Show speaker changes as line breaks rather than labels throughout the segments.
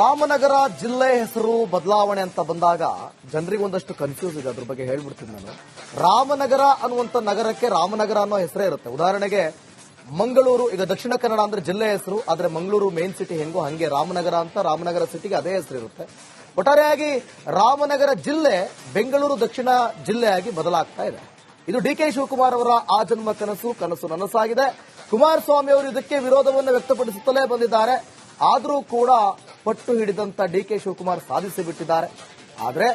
ರಾಮನಗರ ಜಿಲ್ಲೆ ಹೆಸರು ಬದಲಾವಣೆ ಅಂತ ಬಂದಾಗ ಜನರಿಗೆ ಒಂದಷ್ಟು ಕನ್ಫ್ಯೂಸ್ ಇದೆ. ಅದ್ರ ಬಗ್ಗೆ ಹೇಳ್ಬಿಡ್ತೀನಿ ನಾನು. ರಾಮನಗರ ಅನ್ನುವಂಥ ನಗರಕ್ಕೆ ರಾಮನಗರ ಅನ್ನೋ ಹೆಸರೇ ಇರುತ್ತೆ. ಉದಾಹರಣೆಗೆ, ಮಂಗಳೂರು, ಈಗ ದಕ್ಷಿಣ ಕನ್ನಡ ಅಂದ್ರೆ ಜಿಲ್ಲೆ ಹೆಸರು, ಆದ್ರೆ ಮಂಗಳೂರು ಮೇನ್ ಸಿಟಿ ಹೆಂಗೋ ಹಂಗೆ ರಾಮನಗರ ಅಂತ ರಾಮನಗರ ಸಿಟಿಗೆ ಅದೇ ಹೆಸರು ಇರುತ್ತೆ. ಒಟ್ಟಾರೆಯಾಗಿ ರಾಮನಗರ ಜಿಲ್ಲೆ ಬೆಂಗಳೂರು ದಕ್ಷಿಣ ಜಿಲ್ಲೆಯಾಗಿ ಬದಲಾಗ್ತಾ ಇದೆ. ಇದು ಡಿ ಕೆ ಶಿವಕುಮಾರ್ ಅವರ ಆ ಜನ್ಮ ಕನಸು ಕನಸು ನನಸಾಗಿದೆ. ಕುಮಾರಸ್ವಾಮಿ ಅವರು ಇದಕ್ಕೆ ವಿರೋಧವನ್ನು ವ್ಯಕ್ತಪಡಿಸುತ್ತಲೇ ಬಂದಿದ್ದಾರೆ. ಆದರೂ ಕೂಡ ಪಟ್ಟು ಹಿಡಿದಂತ ಡಿ ಕೆ ಶಿವಕುಮಾರ್ ಸಾಧಿಸಿ ಬಿಟ್ಟಿದ್ದಾರೆ. ಆದ್ರೆ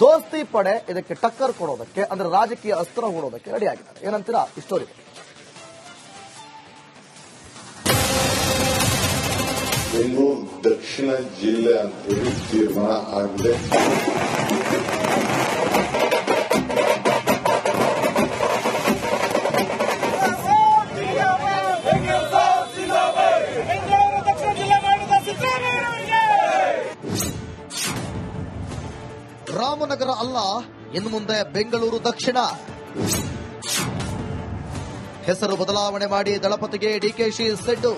ದೋಸ್ತಿ ಪಡೆ ಇದಕ್ಕೆ ಟಕ್ಕರ್ ಕೊಡೋದಕ್ಕೆ, ಅಂದ್ರೆ ರಾಜಕೀಯ ಅಸ್ತ್ರ ಹೂಡೋದಕ್ಕೆ ರೆಡಿಯಾಗಿದ್ದಾರೆ ಏನಂತೀರಾ ಇಷ್ಟೋರಿ
ಬೆಂಗಳೂರು ದಕ್ಷಿಣ ಜಿಲ್ಲೆ ಅಂತೇಳಿ ತೀರ್ಮಾನ ಆಗಿದೆ.
ಅಲ್ಲ? ಇನ್ನು ಮುಂದೆ ಬೆಂಗಳೂರು ದಕ್ಷಿಣ. ಹೆಸರು ಬದಲಾವಣೆ ಮಾಡಿ ದಳಪತಿಗೆ ಡಿಕೆಶಿ ಸೆಡ್ಡು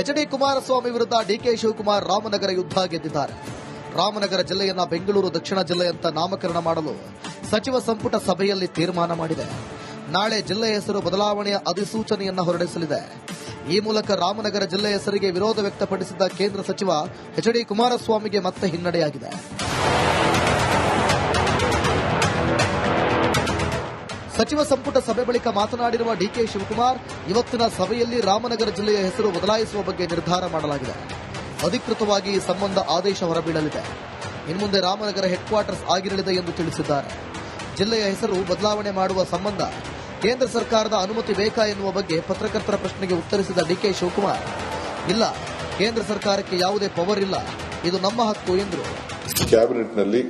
ಎಚ್ ಡಿ ಕುಮಾರಸ್ವಾಮಿ ವಿರುದ್ಧ ಡಿಕೆ ಶಿವಕುಮಾರ್ ರಾಮನಗರ ಯುದ್ಧ ಗೆದ್ದಿದ್ದಾರೆ. ರಾಮನಗರ ಜಿಲ್ಲೆಯನ್ನ ಬೆಂಗಳೂರು ದಕ್ಷಿಣ ಜಿಲ್ಲೆ ಅಂತ ನಾಮಕರಣ ಮಾಡಲು ಸಚಿವ ಸಂಪುಟ ಸಭೆಯಲ್ಲಿ ತೀರ್ಮಾನ ಮಾಡಿದೆ. ನಾಳೆ ಜಿಲ್ಲೆ ಹೆಸರು ಬದಲಾವಣೆಯ ಅಧಿಸೂಚನೆಯನ್ನ ಹೊರಡಿಸಲಿದೆ. ಈ ಮೂಲಕ ರಾಮನಗರ ಜಿಲ್ಲೆ ಹೆಸರಿಗೆ ವಿರೋಧ ವ್ಯಕ್ತಪಡಿಸಿದ್ದ ಕೇಂದ್ರ ಸಚಿವ ಎಚ್ ಡಿ ಕುಮಾರಸ್ವಾಮಿಗೆ ಮತ್ತೆ ಹಿನ್ನಡೆಯಾಗಿದೆ. ಸಚಿವ ಸಂಪುಟ ಸಭೆ ಬಳಿಕ ಮಾತನಾಡಿರುವ ಡಿಕೆ ಶಿವಕುಮಾರ್, ಇವತ್ತಿನ ಸಭೆಯಲ್ಲಿ ರಾಮನಗರ ಜಿಲ್ಲೆಯ ಹೆಸರು ಬದಲಾಯಿಸುವ ಬಗ್ಗೆ ನಿರ್ಧಾರ ಮಾಡಲಾಗಿದೆ. ಅಧಿಕೃತವಾಗಿ ಈ ಸಂಬಂಧ ಆದೇಶ ಹೊರಬೀಳಲಿದೆ. ಇನ್ಮುಂದೆ ರಾಮನಗರ ಹೆಡ್ ಕ್ವಾರ್ಟರ್ಸ್ ಆಗಿರಲಿದೆ ಎಂದು ತಿಳಿಸಿದ್ದಾರೆ. ಜಿಲ್ಲೆಯ ಹೆಸರು ಬದಲಾವಣೆ ಮಾಡುವ ಸಂಬಂಧ ಕೇಂದ್ರ ಸರ್ಕಾರದ ಅನುಮತಿ ಬೇಕಾ ಎನ್ನುವ ಬಗ್ಗೆ ಪತ್ರಕರ್ತರ ಪ್ರಶ್ನೆಗೆ ಉತ್ತರಿಸಿದ ಡಿಕೆ ಶಿವಕುಮಾರ್, ಇಲ್ಲ, ಕೇಂದ್ರ ಸರ್ಕಾರಕ್ಕೆ ಯಾವುದೇ ಪವರ್ ಇಲ್ಲ, ಇದು ನಮ್ಮ ಹಕ್ಕು ಎಂದರು.
ಕ್ಯಾಬಿನೆಟ್ನಲ್ಲಿ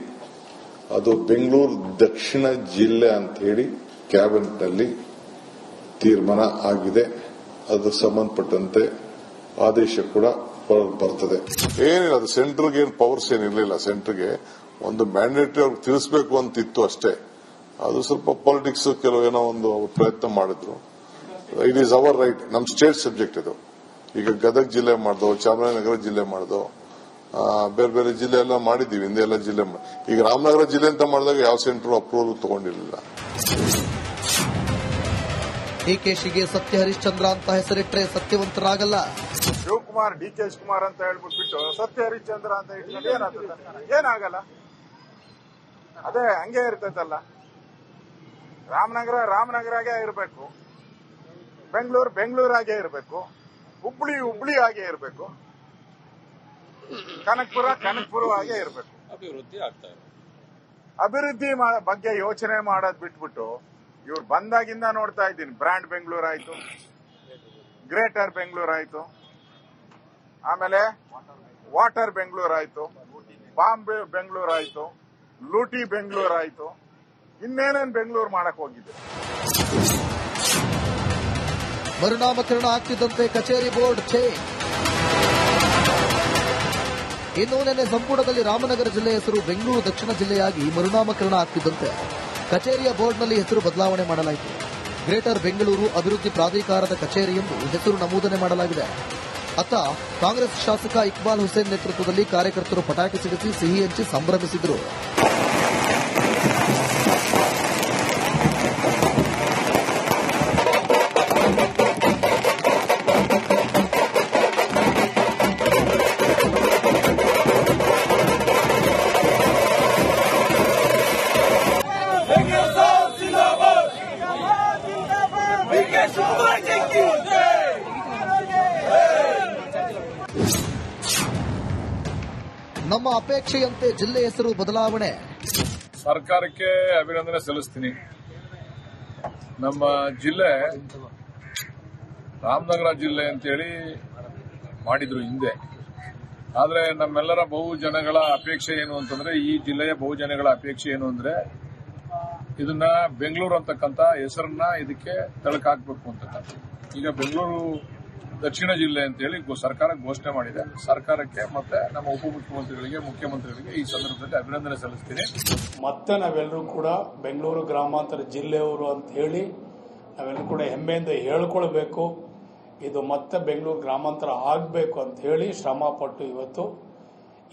ಅದು ಬೆಂಗಳೂರು ದಕ್ಷಿಣ ಜಿಲ್ಲೆ ಅಂತ ಹೇಳಿ ಕ್ಯಾಬಿನೆಟ್ನಲ್ಲಿ ತೀರ್ಮಾನ ಆಗಿದೆ. ಅದು ಸಂಬಂಧಪಟ್ಟಂತೆ ಆದೇಶ ಕೂಡ ಬರ್ತದೆ. ಏನಿಲ್ಲ, ಅದು ಸೆಂಟ್ರಿಗೆ ಏನು ಪವರ್ಸ್ ಏನಿರಲಿಲ್ಲ ಸೆಂಟ್ರಿಗೆ ಒಂದು ಮ್ಯಾಂಡೇಟರಿ ಅವ್ರಿಗೆ ತಿಳಿಸಬೇಕು ಅಂತ ಇತ್ತು ಅಷ್ಟೇ. ಅದು ಸ್ವಲ್ಪ ಪಾಲಿಟಿಕ್ಸ್ ಕೆಲವು ಏನೋ ಒಂದು ಪ್ರಯತ್ನ ಮಾಡಿದ್ರು. ಇಟ್ ಈಸ್ ಅವರ್ ರೈಟ್ ನಮ್ಮ ಸ್ಟೇಟ್ ಸಬ್ಜೆಕ್ಟ್ ಇದು. ಈಗ ಗದಗ ಜಿಲ್ಲೆ ಮಾಡ್ದು, ಚಾಮರಾಜನಗರ ಜಿಲ್ಲೆ ಮಾಡ್ದು ಬೇರೆ ಬೇರೆ ಜಿಲ್ಲೆ ಎಲ್ಲ ಮಾಡಿದ್ದೀವಿ. ಹಿಂದೆ ಎಲ್ಲ ಜಿಲ್ಲೆ ಈಗ ರಾಮನಗರ ಜಿಲ್ಲೆ ಅಂತ ಮಾಡಿದಾಗ ಯಾವ ಸೆಂಟರ್ ಅಪ್ರೂವಲ್ ತಗೊಂಡಿರಲಿಲ್ಲ.
ಡಿಕೆಶಿಗೆ ಸತ್ಯ ಹರಿಶ್ಚಂದ್ರ ಅಂತ ಹೆಸರಿಟ್ರೆ ಸತ್ಯವಂತರಾಗಲ್ಲ.
ಶಿವಕುಮಾರ್ ಡಿ ಕೆ ಶಿವಕುಮಾರ್ ಅಂತ ಹೇಳ್ಬಿಟ್ಬಿಟ್ಟು ಸತ್ಯ ಹರಿಶ್ಚಂದ್ರ ಅಂತ ಇಟ್ಕೊಂಡು ಏನಾಗ್ತದೆ ಏನಾಗಲ್ಲ. ಅದೇ ಹಂಗೆ ಇರ್ತೈತಲ್ಲ. ರಾಮನಗರ ರಾಮನಗರಾಗೆ ಇರಬೇಕು. ಬೆಂಗಳೂರು ಬೆಂಗಳೂರಾಗೆ ಇರಬೇಕು. ಹುಬ್ಳಿ ಹುಬ್ಳಿ ಆಗೇ ಇರಬೇಕು. ಕನಕಪುರ ಕನಕಪುರ ಆಗೇ ಇರಬೇಕು.
ಅಭಿವೃದ್ಧಿ ಆಗ್ತಾ ಇದೆ.
ಅಭಿವೃದ್ಧಿ ಬಗ್ಗೆ ಯೋಚನೆ ಮಾಡೋದ್ ಬಿಟ್ಬಿಟ್ಟು ಇವ್ರು ಬಂದಾಗಿಂದ ನೋಡ್ತಾ ಇದ್ದೀನಿ. ಬ್ರ್ಯಾಂಡ್ ಬೆಂಗಳೂರು ಆಯ್ತು. ಗ್ರೇಟರ್ ಬೆಂಗಳೂರು ಆಯ್ತು. ಆಮೇಲೆ ವಾಟರ್ ಬೆಂಗಳೂರು ಆಯ್ತು. ಬಾಂಬೆ ಬೆಂಗಳೂರು ಆಯ್ತು. ಲೂಟಿ ಬೆಂಗಳೂರು ಆಯ್ತು. ಇನ್ನೇನೇನ್ ಬೆಂಗಳೂರು ಮಾಡಕ್ ಹೋಗಿದ್ದೆ?
ಮರುನಾಮಕರಣ ಆಗ್ತಿದ್ದಂತೆ ಕಚೇರಿ ಬೋರ್ಡ್ ಚೇಂಜ್. ಇನ್ನು ನಿನ್ನೆ ಸಂಪುಟದಲ್ಲಿ ರಾಮನಗರ ಜಿಲ್ಲೆ ಹೆಸರು ಬೆಂಗಳೂರು ದಕ್ಷಿಣ ಜಿಲ್ಲೆಯಾಗಿ ಮರುನಾಮಕರಣ ಆಗ್ತಿದ್ದಂತೆ ಕಚೇರಿಯ ಬೋರ್ಡ್ನಲ್ಲಿ ಹೆಸರು ಬದಲಾವಣೆ ಮಾಡಲಾಯಿತು. ಗ್ರೇಟರ್ ಬೆಂಗಳೂರು ಅಭಿವೃದ್ಧಿ ಪ್ರಾಧಿಕಾರದ ಕಚೇರಿ ಎಂದು ಹೆಸರು ನಮೂದನೆ ಮಾಡಲಾಗಿದೆ. ಅತ್ತ ಕಾಂಗ್ರೆಸ್ ಶಾಸಕ ಇಕ್ಬಾಲ್ ಹುಸೇನ್ ನೇತೃತ್ವದಲ್ಲಿ ಕಾರ್ಯಕರ್ತರು ಪಟಾಕಿ ಸಿಡಿಸಿ ಸಿಹಿ ಹಂಚಿ ಸಂಭ್ರಮಿಸಿದರು. ನಮ್ಮ ಅಪೇಕ್ಷೆಯಂತೆ ಜಿಲ್ಲೆ ಹೆಸರು ಬದಲಾವಣೆ.
ಸರ್ಕಾರಕ್ಕೆ ಅಭಿನಂದನೆ ಸಲ್ಲಿಸ್ತೀನಿ. ನಮ್ಮ ಜಿಲ್ಲೆ ರಾಮನಗರ ಜಿಲ್ಲೆ ಅಂತೇಳಿ ಮಾಡಿದ್ರು ಹಿಂದೆ. ಆದರೆ ನಮ್ಮೆಲ್ಲರ ಬಹುಜನಗಳ ಅಪೇಕ್ಷೆ ಏನು ಅಂತಂದ್ರೆ, ಈ ಜಿಲ್ಲೆಯ ಬಹುಜನಗಳ ಅಪೇಕ್ಷೆ ಏನು ಅಂದ್ರೆ, ಇದನ್ನ ಬೆಂಗಳೂರು ಅಂತಕ್ಕಂಥ ಹೆಸರನ್ನ ಇದಕ್ಕೆ ತಳಕಾಕ್ಬೇಕು ಅಂತಕ್ಕಂಥ ಈಗ ಬೆಂಗಳೂರು ದಕ್ಷಿಣ ಜಿಲ್ಲೆ ಅಂತೇಳಿ ಸರ್ಕಾರ ಘೋಷಣೆ ಮಾಡಿದೆ. ಸರ್ಕಾರಕ್ಕೆ ಮತ್ತೆ ನಮ್ಮ ಉಪಮುಖ್ಯಮಂತ್ರಿಗಳಿಗೆ, ಮುಖ್ಯಮಂತ್ರಿಗಳಿಗೆ ಈ ಸಂದರ್ಭದಲ್ಲಿ ಅಭಿನಂದನೆ ಸಲ್ಲಿಸ್ತೀನಿ.
ಮತ್ತೆ ನಾವೆಲ್ಲರೂ ಕೂಡ ಬೆಂಗಳೂರು ಗ್ರಾಮಾಂತರ ಜಿಲ್ಲೆಯವರು ಅಂತ ಹೇಳಿ ನಾವೆಲ್ಲರೂ ಕೂಡ ಹೆಮ್ಮೆಯಿಂದ ಹೇಳ್ಕೊಳ್ಬೇಕು. ಇದು ಮತ್ತೆ ಬೆಂಗಳೂರು ಗ್ರಾಮಾಂತರ ಆಗಬೇಕು ಅಂತ ಹೇಳಿ ಶ್ರಮ ಪಟ್ಟು ಇವತ್ತು.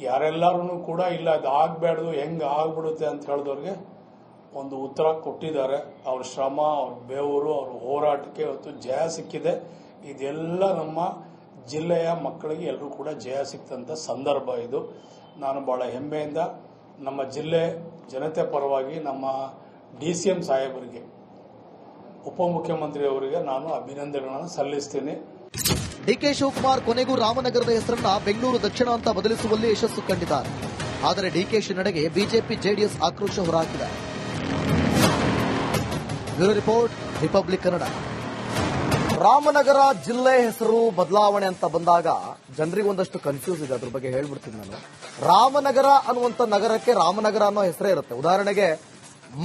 ಯಾರೆಲ್ಲರೂ ಕೂಡ ಇಲ್ಲ, ಅದು ಆಗಬೇಡ್ದು ಹೆಂಗೆ ಆಗ್ಬಿಡುತ್ತೆ ಅಂತ ಹೇಳಿದವ್ರಿಗೆ ಒಂದು ಉತ್ತರ ಕೊಟ್ಟಿದ್ದಾರೆ. ಅವ್ರ ಶ್ರಮ, ಅವ್ರ ಬೆವರು, ಅವ್ರ ಹೋರಾಟಕ್ಕೆ ಇವತ್ತು ಜಯ ಸಿಕ್ಕಿದೆ. ಇದೆಲ್ಲ ನಮ್ಮ ಜಿಲ್ಲೆಯ ಮಕ್ಕಳಿಗೆ ಎಲ್ಲರೂ ಕೂಡ ಜಯ ಸಿಕ್ತಂತ ಸಂದರ್ಭ ಇದು. ನಾನು ಬಹಳ ಹೆಮ್ಮೆಯಿಂದ ನಮ್ಮ ಜಿಲ್ಲೆ ಜನತೆ ಪರವಾಗಿ ನಮ್ಮ ಡಿ ಸಿ ಎಂ ಸಾಹೇಬರಿಗೆ, ಉಪಮುಖ್ಯಮಂತ್ರಿಯವರಿಗೆ ನಾನು ಅಭಿನಂದನೆಗಳನ್ನು ಸಲ್ಲಿಸ್ತೀನಿ.
ಡಿಕೆ ಶಿವಕುಮಾರ್ ಕೊನೆಗೂ ರಾಮನಗರದ ಹೆಸರನ್ನ ಬೆಂಗಳೂರು ದಕ್ಷಿಣ ಅಂತ ಬದಲಿಸುವಲ್ಲಿ ಯಶಸ್ಸು ಕಂಡಿದ್ದಾರೆ. ಆದರೆ ಡಿಕೆಶಿ ನಡೆಗೆ ಬಿಜೆಪಿ ಜೆಡಿಎಸ್ ಆಕ್ರೋಶ ಹೊರಹಾಕಿದೆ bureau report, Republic Kannada. Ramanagara ಜಿಲ್ಲೆ ಹೆಸರು ಬದಲಾವಣೆ ಅಂತ ಬಂದಾಗ ಜನರಿಗೆ ಒಂದಷ್ಟು ಕನ್ಫ್ಯೂಸ್ ಇದೆ. ಅದ್ರ ಬಗ್ಗೆ ಹೇಳ್ಬಿಡ್ತೀನಿ ನಾನು. ರಾಮನಗರ ಅನ್ನುವಂಥ ನಗರಕ್ಕೆ ರಾಮನಗರ ಅನ್ನೋ ಹೆಸರೇ ಇರುತ್ತೆ. ಉದಾಹರಣೆಗೆ,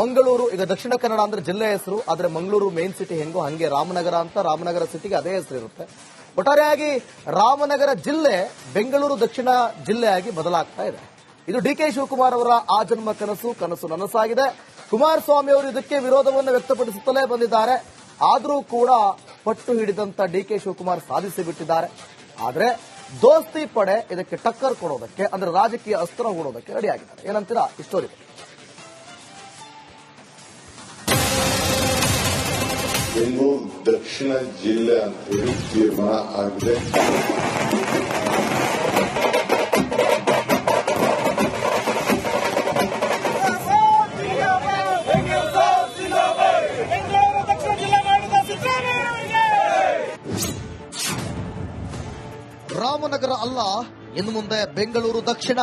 ಮಂಗಳೂರು, ಈಗ ದಕ್ಷಿಣ ಕನ್ನಡ ಅಂದ್ರೆ ಜಿಲ್ಲೆ ಹೆಸರು, ಆದ್ರೆ ಮಂಗಳೂರು ಮೇನ್ ಸಿಟಿ ಹೆಂಗೋ ಹಂಗೆ ರಾಮನಗರ ಅಂತ ರಾಮನಗರ ಸಿಟಿಗೆ ಅದೇ ಹೆಸರು ಇರುತ್ತೆ. ಒಟ್ಟಾರೆಯಾಗಿ ರಾಮನಗರ ಜಿಲ್ಲೆ ಬೆಂಗಳೂರು ದಕ್ಷಿಣ ಜಿಲ್ಲೆಯಾಗಿ ಬದಲಾಗ್ತಾ ಇದೆ. ಇದು ಡಿ ಕೆ ಶಿವಕುಮಾರ್ ಅವರ ಆ ಜನ್ಮ ಕನಸು ಕನಸು ನನಸಾಗಿದೆ. ಕುಮಾರಸ್ವಾಮಿ ಅವರು ಇದಕ್ಕೆ ವಿರೋಧವನ್ನು ವ್ಯಕ್ತಪಡಿಸುತ್ತಲೇ ಬಂದಿದ್ದಾರೆ. ಆದರೂ ಕೂಡ ಪಟ್ಟು ಹಿಡಿದಂತ ಡಿ ಕೆ ಶಿವಕುಮಾರ್ ಸಾಧಿಸಿ ಬಿಟ್ಟಿದ್ದಾರೆ. ಆದ್ರೆ ದೋಸ್ತಿ ಪಡೆ ಇದಕ್ಕೆ ಟಕ್ಕರ್ ಕೊಡೋದಕ್ಕೆ, ಅಂದ್ರೆ ರಾಜಕೀಯ ಅಸ್ತ್ರ ಹೂಡೋದಕ್ಕೆ ರೆಡಿಯಾಗಿದ್ದಾರೆ ಏನಂತೀರಾ? ಇಷ್ಟೋರಿ
ಬೆಂಗಳೂರು ದಕ್ಷಿಣ ಜಿಲ್ಲೆ ಅಂತ ಹೇಳಿ ತೀರ್ಮಾನ ಆಗಿದೆ.
ಇನ್ನು ಮುಂದೆ ಬೆಂಗಳೂರು ದಕ್ಷಿಣ.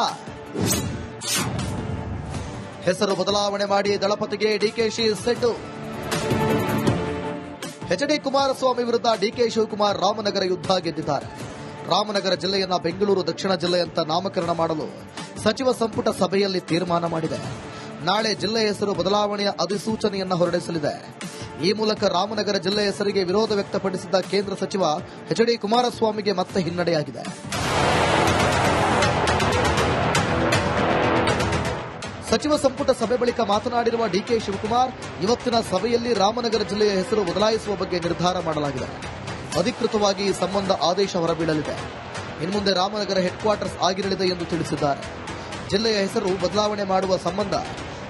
ಹೆಸರು ಬದಲಾವಣೆ ಮಾಡಿ ದಳಪತಿಗೆ ಡಿಕೆಶಿ ಸೆಡ್ಡು. ಎಚ್ ಡಿ ಕುಮಾರಸ್ವಾಮಿ ವಿರುದ್ಧ ಡಿಕೆ ಶಿವಕುಮಾರ್ ರಾಮನಗರ ಯುದ್ಧ ಗೆದ್ದಿದ್ದಾರೆ. ರಾಮನಗರ ಜಿಲ್ಲೆಯನ್ನ ಬೆಂಗಳೂರು ದಕ್ಷಿಣ ಜಿಲ್ಲೆ ಅಂತ ನಾಮಕರಣ ಮಾಡಲು ಸಚಿವ ಸಂಪುಟ ಸಭೆಯಲ್ಲಿ ತೀರ್ಮಾನ ಮಾಡಿದೆ. ನಾಳೆ ಜಿಲ್ಲೆ ಹೆಸರು ಬದಲಾವಣೆಯ ಅಧಿಸೂಚನೆಯನ್ನು ಹೊರಡಿಸಲಿದೆ. ಈ ಮೂಲಕ ರಾಮನಗರ ಜಿಲ್ಲೆ ಹೆಸರಿಗೆ ವಿರೋಧ ವ್ಯಕ್ತಪಡಿಸಿದ್ದ ಕೇಂದ್ರ ಸಚಿವ ಎಚ್ ಡಿ ಕುಮಾರಸ್ವಾಮಿಗೆ ಮತ್ತೆ ಹಿನ್ನಡೆಯಾಗಿದೆ. ಸಚಿವ ಸಂಪುಟ ಸಭೆ ಬಳಿಕ ಮಾತನಾಡಿರುವ ಡಿಕೆ ಶಿವಕುಮಾರ್, ಇವತ್ತಿನ ಸಭೆಯಲ್ಲಿ ರಾಮನಗರ ಜಿಲ್ಲೆಯ ಹೆಸರು ಬದಲಾಯಿಸುವ ಬಗ್ಗೆ ನಿರ್ಧಾರ ಮಾಡಲಾಗಿದೆ. ಅಧಿಕೃತವಾಗಿ ಈ ಸಂಬಂಧ ಆದೇಶ ಹೊರಬೀಳಲಿದೆ. ಇನ್ನು ಮುಂದೆ ರಾಮನಗರ ಹೆಡ್ ಕ್ವಾರ್ಟರ್ಸ್ ಆಗಿರಲಿದೆ ಎಂದು ತಿಳಿಸಿದ್ದಾರೆ. ಜಿಲ್ಲೆಯ ಹೆಸರು ಬದಲಾವಣೆ ಮಾಡುವ ಸಂಬಂಧ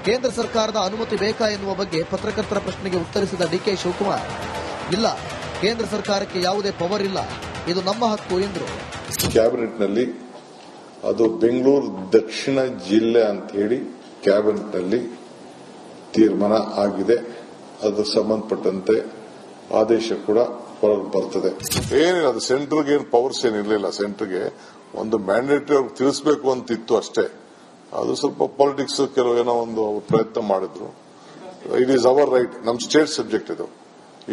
ಕೇಂದ್ರ ಸರ್ಕಾರದ ಅನುಮತಿ ಬೇಕಾ ಎನ್ನುವ ಬಗ್ಗೆ ಪತ್ರಕರ್ತರ ಪ್ರಶ್ನೆಗೆ ಉತ್ತರಿಸಿದ ಡಿಕೆ ಶಿವಕುಮಾರ್, ಇಲ್ಲ, ಕೇಂದ್ರ ಸರ್ಕಾರಕ್ಕೆ ಯಾವುದೇ ಪವರ್ ಇಲ್ಲ, ಇದು ನಮ್ಮ ಹಕ್ಕು ಎಂದರು.
ಕ್ಯಾಬಿನೆಟ್ನಲ್ಲಿ ಅದು ಬೆಂಗಳೂರು ದಕ್ಷಿಣ ಜಿಲ್ಲೆ ಅಂತ ಹೇಳಿ ಕ್ಯಾಬಿನೆಟ್ನಲ್ಲಿ ತೀರ್ಮಾನ ಆಗಿದೆ. ಅದು ಸಂಬಂಧಪಟ್ಟಂತೆ ಆದೇಶ ಕೂಡ ಹೊರಗೆ ಬರ್ತದೆ. ಏನಿಲ್ಲ, ಅದು ಸೆಂಟರ್ಗೆ ಏನು ಪವರ್ಸ್ ಏನಿರಲಿಲ್ಲ ಸೆಂಟ್ರಿಗೆ ಒಂದು ಮ್ಯಾಂಡೇಟರಿ ಅವ್ರಿಗೆ ತಿಳಿಸಬೇಕು ಅಂತಿತ್ತು ಅಷ್ಟೇ. ಅದು ಸ್ವಲ್ಪ ಪಾಲಿಟಿಕ್ಸ್ ಕೆಲವು ಏನೋ ಒಂದು ಪ್ರಯತ್ನ ಮಾಡಿದ್ರು. ಇಟ್ ಈಸ್ ಅವರ್ ರೈಟ್ ನಮ್ಮ ಸ್ಟೇಟ್ ಸಬ್ಜೆಕ್ಟ್ ಇದು.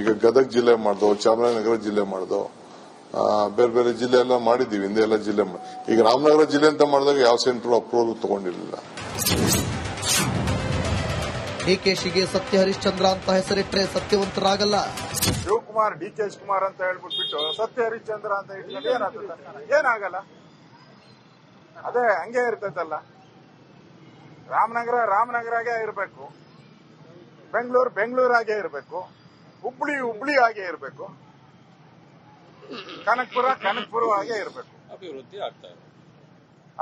ಈಗ ಗದಗ ಜಿಲ್ಲೆ ಮಾಡಿದೋ, ಚಾಮರಾಜನಗರ ಜಿಲ್ಲೆ ಮಾಡಿದೋ ಬೇರೆ ಬೇರೆ ಜಿಲ್ಲೆ ಎಲ್ಲ ಮಾಡಿದ್ದೀವಿ. ಹಿಂದೆ ಎಲ್ಲ ಜಿಲ್ಲೆ ಈಗ ರಾಮನಗರ ಜಿಲ್ಲೆ ಅಂತ ಮಾಡಿದಾಗ ಯಾವ ಸೆಂಟ್ರಲ್ ಅಪ್ರೂವಲ್ ತಗೊಂಡಿರಲಿಲ್ಲ.
ಡಿಕೆಶಿಗೆ ಸತ್ಯ ಹರಿಶ್ಚಂದ್ರ ಅಂತ ಹೆಸರಿಟ್ರೆ ಸತ್ಯವಂತರಾಗಲ್ಲ.
ಶಿವಕುಮಾರ್ ಡಿ ಕೆ ಕುಮಾರ್ ಅಂತ ಹೇಳ್ಬಿಟ್ಬಿಟ್ಟು ಸತ್ಯ ಹರಿಶ್ಚಂದ್ರ ಅಂತ ಇಟ್ಕೊಂಡು ಏನಾಗ್ತದೆ ಏನಾಗಲ್ಲ. ಅದೇ ಹಂಗೆ ಇರ್ತೈತಲ್ಲ. ರಾಮನಗರ ರಾಮನಗರಾಗೆ ಇರಬೇಕು. ಬೆಂಗಳೂರು ಬೆಂಗಳೂರಾಗೆ ಇರಬೇಕು. ಹುಬ್ಳಿ ಹುಬ್ಳಿ ಆಗೇ ಇರಬೇಕು. ಕನಕಪುರ ಕನಕಪುರ ಹಾಗೆ ಇರಬೇಕು.
ಅಭಿವೃದ್ಧಿ ಆಗ್ತಾ ಇದೆ.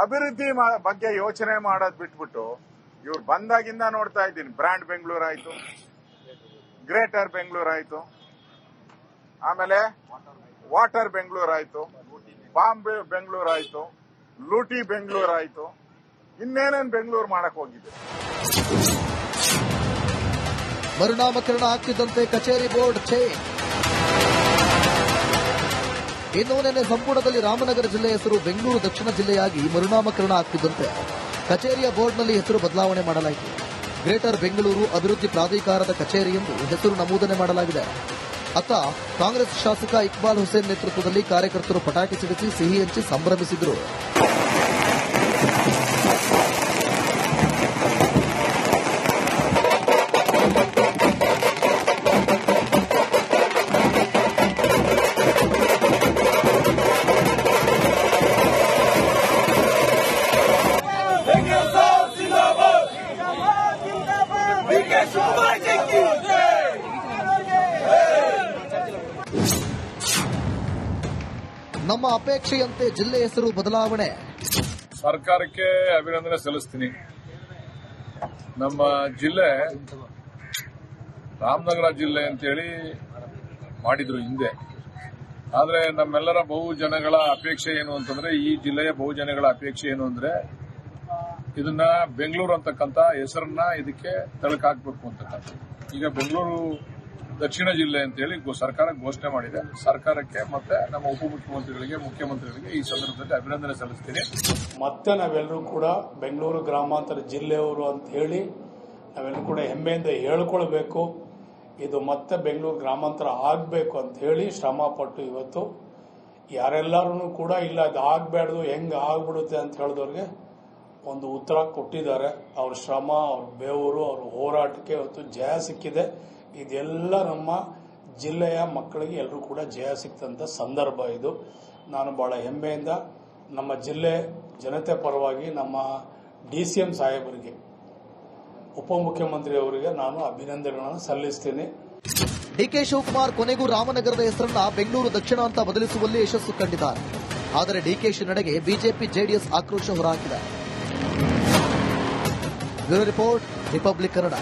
ಅಭಿವೃದ್ಧಿ ಮಾ- ಬಗ್ಗೆ ಯೋಚನೆ ಮಾಡೋದ್ ಬಿಟ್ಬಿಟ್ಟು ಇವ್ರು ಬಂದಾಗಿಂದ ನೋಡ್ತಾ ಇದ್ದೀನಿ. ಬ್ರ್ಯಾಂಡ್ ಬೆಂಗಳೂರು ಆಯ್ತು. ಗ್ರೇಟರ್ ಬೆಂಗಳೂರು ಆಯ್ತು. ಆಮೇಲೆ ವಾಟರ್ ಬೆಂಗಳೂರು ಆಯ್ತು. ಬಾಂಬೆ ಬೆಂಗಳೂರು ಆಯ್ತು. ಲೂಟಿ ಬೆಂಗಳೂರು ಆಯ್ತು. ಇನ್ನೇನೇನ್ ಬೆಂಗಳೂರು ಮಾಡಕ್ ಹೋಗಿದೆ
ಮರುನಾಮಕರಣ ಆಗ್ತಿದ್ದಂತೆ ಕಚೇರಿ ಬೋರ್ಡ್ ಚೇಂಜ್. ಇನ್ನು ನಿನ್ನೆ ಸಂಪುಟದಲ್ಲಿ ರಾಮನಗರ ಜಿಲ್ಲೆ ಹೆಸರು ಬೆಂಗಳೂರು ದಕ್ಷಿಣ ಜಿಲ್ಲೆಯಾಗಿ ಮರುನಾಮಕರಣ ಆಗ್ತಿದ್ದಂತೆ. ಕಚೇರಿಯ ಬೋರ್ಡ್ನಲ್ಲಿ ಹೆಸರು ಬದಲಾವಣೆ ಮಾಡಲಾಯಿತು. ಗ್ರೇಟರ್ ಬೆಂಗಳೂರು ಅಭಿವೃದ್ಧಿ ಪ್ರಾಧಿಕಾರದ ಕಚೇರಿ ಎಂದು ಹೆಸರು ನಮೂದನೆ ಮಾಡಲಾಗಿದೆ. ಅತ್ತ ಕಾಂಗ್ರೆಸ್ ಶಾಸಕ ಇಕ್ಬಾಲ್ ಹುಸೇನ್ ನೇತೃತ್ವದಲ್ಲಿ ಕಾರ್ಯಕರ್ತರು ಪಟಾಕಿ ಸಿಡಿಸಿ ಸಿಹಿ ಹಂಚಿ ಸಂಭ್ರಮಿಸಿದರು. ನಮ್ಮ ಅಪೇಕ್ಷೆಯಂತೆ ಜಿಲ್ಲೆ ಹೆಸರು ಬದಲಾವಣೆ.
ಸರ್ಕಾರಕ್ಕೆ ಅಭಿನಂದನೆ ಸಲ್ಲಿಸ್ತೀನಿ. ನಮ್ಮ ಜಿಲ್ಲೆ ರಾಮನಗರ ಜಿಲ್ಲೆ ಅಂತೇಳಿ ಮಾಡಿದ್ರು ಹಿಂದೆ. ಆದ್ರೆ ನಮ್ಮೆಲ್ಲರ ಬಹು ಜನಗಳ ಅಪೇಕ್ಷೆ ಏನು ಅಂತಂದ್ರೆ, ಈ ಜಿಲ್ಲೆಯ ಬಹುಜನಗಳ ಅಪೇಕ್ಷೆ ಏನು ಅಂದ್ರೆ, ಇದನ್ನ ಬೆಂಗಳೂರು ಅಂತಕ್ಕಂಥ ಹೆಸರನ್ನ ಇದಕ್ಕೆ ತಳಕಾಕ್ಬೇಕು ಅಂತಕ್ಕಂಥ ಈಗ ಬೆಂಗಳೂರು ದಕ್ಷಿಣ ಜಿಲ್ಲೆ ಅಂತೇಳಿ ಸರ್ಕಾರ ಘೋಷಣೆ ಮಾಡಿದೆ. ಸರ್ಕಾರಕ್ಕೆ ಮತ್ತೆ ನಮ್ಮ ಉಪಮುಖ್ಯಮಂತ್ರಿಗಳಿಗೆ, ಮುಖ್ಯಮಂತ್ರಿಗಳಿಗೆ ಈ ಸಂದರ್ಭದಲ್ಲಿ ಅಭಿನಂದನೆ ಸಲ್ಲಿಸ್ತೀನಿ.
ಮತ್ತೆ ನಾವೆಲ್ಲರೂ ಕೂಡ ಬೆಂಗಳೂರು ಗ್ರಾಮಾಂತರ ಜಿಲ್ಲೆಯವರು ಅಂತ ಹೇಳಿ ನಾವೆಲ್ಲರೂ ಕೂಡ ಹೆಮ್ಮೆಯಿಂದ ಹೇಳ್ಕೊಳ್ಬೇಕು. ಇದು ಮತ್ತೆ ಬೆಂಗಳೂರು ಗ್ರಾಮಾಂತರ ಆಗಬೇಕು ಅಂತ ಹೇಳಿ ಶ್ರಮ ಪಟ್ಟು ಇವತ್ತು ಯಾರೆಲ್ಲರೂ ಕೂಡ ಇಲ್ಲ, ಅದು ಆಗಬೇಡ್ದು ಹೆಂಗೆ ಆಗ್ಬಿಡುತ್ತೆ ಅಂತ ಹೇಳಿದವ್ರಿಗೆ ಒಂದು ಉತ್ತರ ಕೊಟ್ಟಿದ್ದಾರೆ. ಅವ್ರ ಶ್ರಮ, ಅವ್ರ ಬೆವರು, ಅವ್ರ ಹೋರಾಟಕ್ಕೆ ಇವತ್ತು ಜಯ ಸಿಕ್ಕಿದೆ. ಇದೆಲ್ಲ ನಮ್ಮ ಜಿಲ್ಲೆಯ ಮಕ್ಕಳಿಗೆ ಎಲ್ಲರೂ ಕೂಡ ಜಯ ಸಿಕ್ತಂತ ಸಂದರ್ಭ ಇದು. ನಾನು ಬಹಳ ಹೆಮ್ಮೆಯಿಂದ ನಮ್ಮ ಜಿಲ್ಲೆ ಜನತೆ ಪರವಾಗಿ ನಮ್ಮ ಡಿ ಸಿ ಎಂ ಸಾಹೇಬರಿಗೆ, ಉಪಮುಖ್ಯಮಂತ್ರಿಯವರಿಗೆ ನಾನು ಅಭಿನಂದನೆಗಳನ್ನು ಸಲ್ಲಿಸ್ತೀನಿ.
ಡಿಕೆ ಶಿವಕುಮಾರ್ ಕೊನೆಗೂ ರಾಮನಗರದ ಹೆಸರನ್ನ ಬೆಂಗಳೂರು ದಕ್ಷಿಣ ಅಂತ ಬದಲಿಸುವಲ್ಲಿ ಯಶಸ್ಸು ಕಂಡಿದ್ದಾರೆ. ಆದರೆ ಡಿಕೆಶಿ ನಡೆಗೆ ಬಿಜೆಪಿ ಜೆಡಿಎಸ್ ಆಕ್ರೋಶ ಹೊರಹಾಕಿದೆ ಬ್ಯೂರೋ ರಿಪೋರ್ಟ್, ರಿಪಬ್ಲಿಕ್ ಕನ್ನಡ.